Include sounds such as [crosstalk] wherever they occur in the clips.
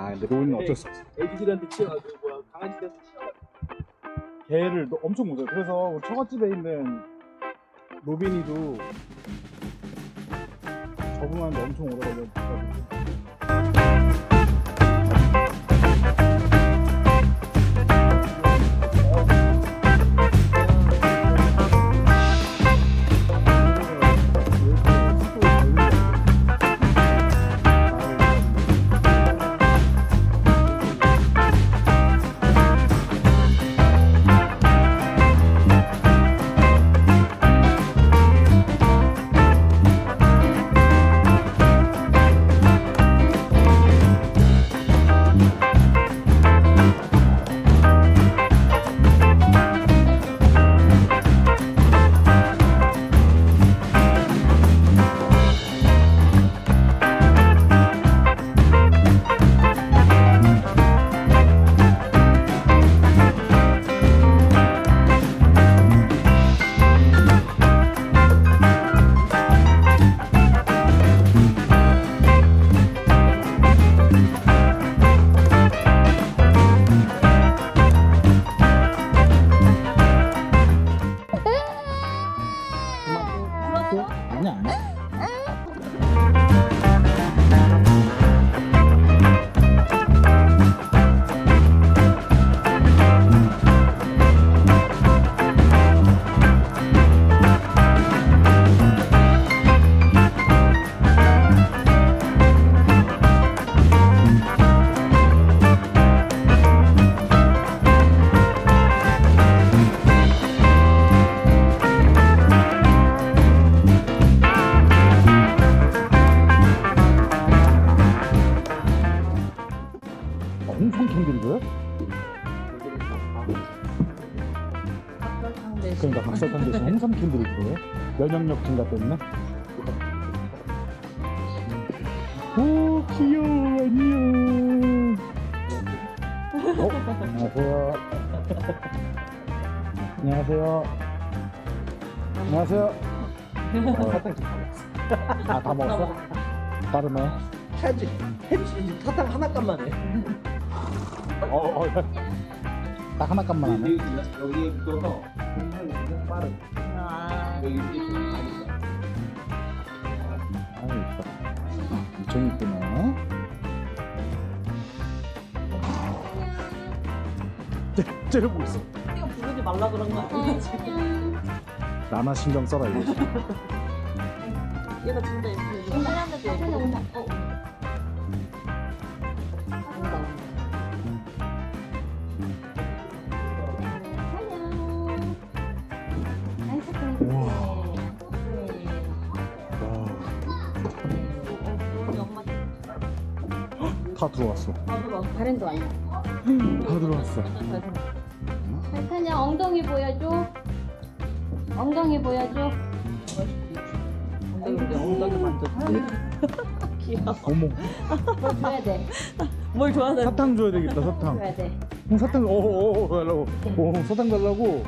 아 근데 로이는 어쩔 수 없어. 애기들한테 치여가지고 뭐야 강아지들한테 치여. 개를 너- 엄청 무서워. 그래서 우리 처갓집에 있는 로빈이도 적응하는데 엄청 오래 걸려가지고. 그러니까 박사탕 대신 홍삼 캔들이 있고요. 면역력 증가 때문에. 오 귀여워 안녕. 어 안녕하세요. 안녕하세요. 안녕하세요. 어, 사탕 좀 먹었어. 아다 먹었어? 빠르네. 해지 해지 사탕 하나 값만 해. 어, 어, 딱 하나 값만 하네. 여기에 묶어서 빠른. 여기. 아유, 이뻐. 엄청 이쁘네. 째, 째려보고 있어. 이거 부르지 말라 그런 거 아니야 지금? 나나 신경 써라, 이거. 얘가 진짜 예쁘네. 온다. 어. 다 들어왔어. 받으러 다른도 왔네. 다 들어왔어. 발타냐 엉덩이 보여줘. 엉덩이 보여줘. 엉덩이 엉덩이 만졌지. 귀여워. 어머, 뭘 줘야 돼? 뭘 좋아하는? 사탕 줘야 되겠다, 사탕. 줘야 돼. 어, 사탕, 오, 오, 오, 달라고. 오, 사탕 달라고.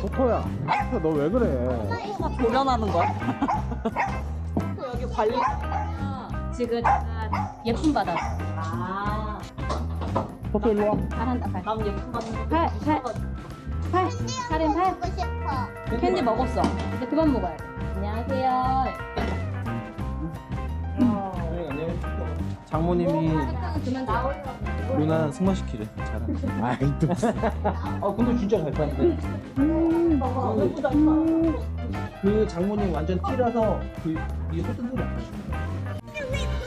소토야, 너 왜 그래? 조련하는 거야? 또 여기 관리. 지금 다 예쁨 받았어. 아. 소토 일로 와. 잘한다, 팔. 남 예쁜 받는 거. 팔, 팔. 팔. 살인 팔. 캔디 먹었어. 이제 그만 먹어야 돼. 안녕하세요. 장모님이. 누나 승마시키래. 잘하. 아이, 또. 아 근데 진짜 잘 타는데. 예쁘다. 그 장모님 완전 띠라서 그이 호든 소리 안 나시네. 와.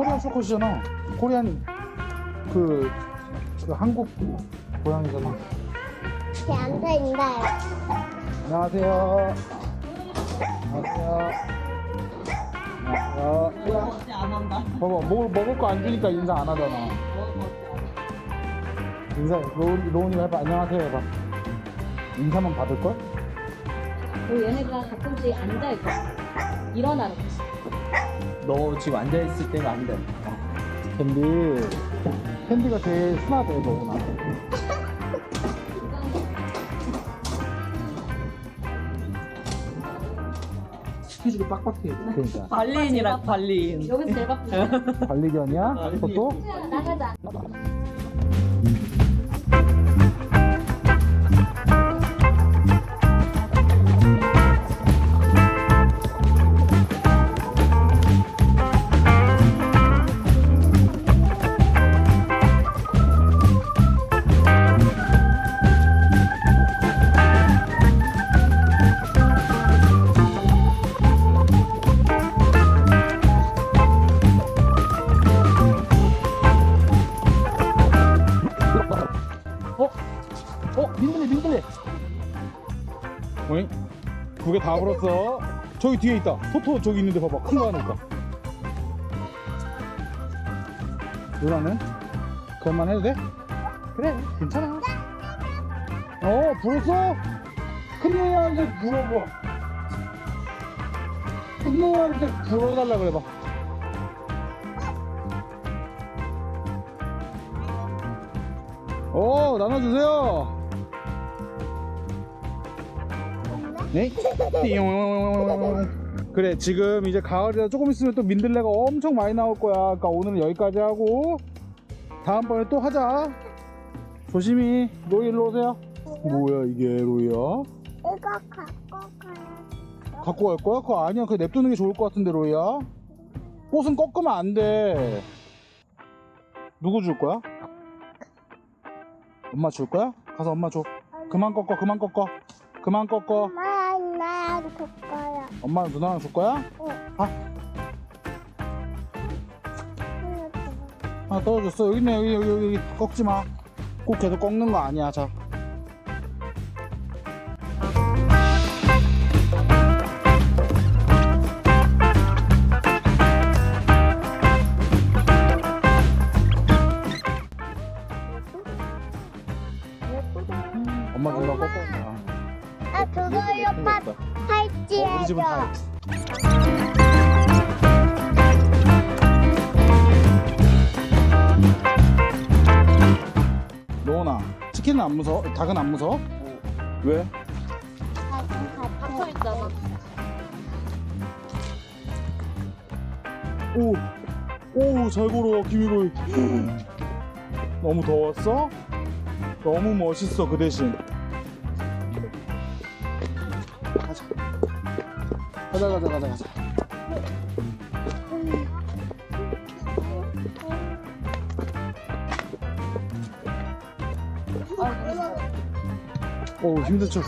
코리안 쇼컷이잖아. 코리안 그, 그 한국 고양이잖아. 걔 앉아있는데 안녕하세요. 안녕하세요. 안녕하세요. 어째 안 한다. 봐봐, 먹을, 먹을 거 안 주니까 인사 안 하잖아. 인사, 로운, 로운이가 해봐. 안녕하세요 해봐. 인사만 받을걸? 그리고 얘네가 가끔씩 앉아있거든. 일어나는 거지. 너 지금 앉아있을 때가 아니다. 캔디. 캔디가 제일 순하대, 로운아. 스케줄이 빡빡해. 그러니까. [laughs] 발리인이라 발리인. 여기서 제일 바쁘다. 관리견이야? 그것도? 나가자. 다 불었어. 저기 뒤에 있다. 토토 저기 있는데 봐봐. 큰거 있다. 누나는? 그것만 해도 돼? 그래, 괜찮아. 어, 불었어? 큰 놈한테 불어봐. 큰 놈한테 불어달라 그래 봐. 오, 나눠주세요. 네? 띠용. 그래, 지금 이제 가을이라 조금 있으면 또 민들레가 엄청 많이 나올 거야. 그러니까 오늘은 여기까지 하고 다음번에 또 하자. 조심히. 로이 일로 오세요. 뭐야 이게 로이야? 이거 갖고 가요 갖고 갈 거야? 그거 아니야. 그거 냅두는 게 좋을 것 같은데 로이야. 꽃은 꺾으면 안 돼. 누구 줄 거야? 엄마 줄 거야? 가서 엄마 줘. 그만 꺾어, 그만 꺾어. 그만 꺾어. 엄마 나랑 줄 거야 엄마 누나랑 줄 거야? 아, 하나 떨어졌어. 여기 있네, 여기, 여기, 여기. 꺾지 마. 꼭 계속 꺾는 거 아니야, 자. 우리 집은 다. 로운아, 치킨은 안 무서워? 닭은 안 무서워? 왜? 닫혀 있잖아. 오, 오, 잘 걸어, 김일로이. 너무 더웠어? 너무 멋있어, 그 대신. 가자 가자 가자 가자. 오 힘들죠?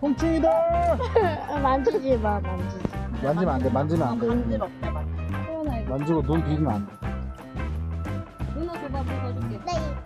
홈충이다! [laughs] 만지지 마, 만지지. 만지면 안돼 만지면 안돼. 만지고 눈 비비면 안돼. 누나 좀 봐줄게. 네.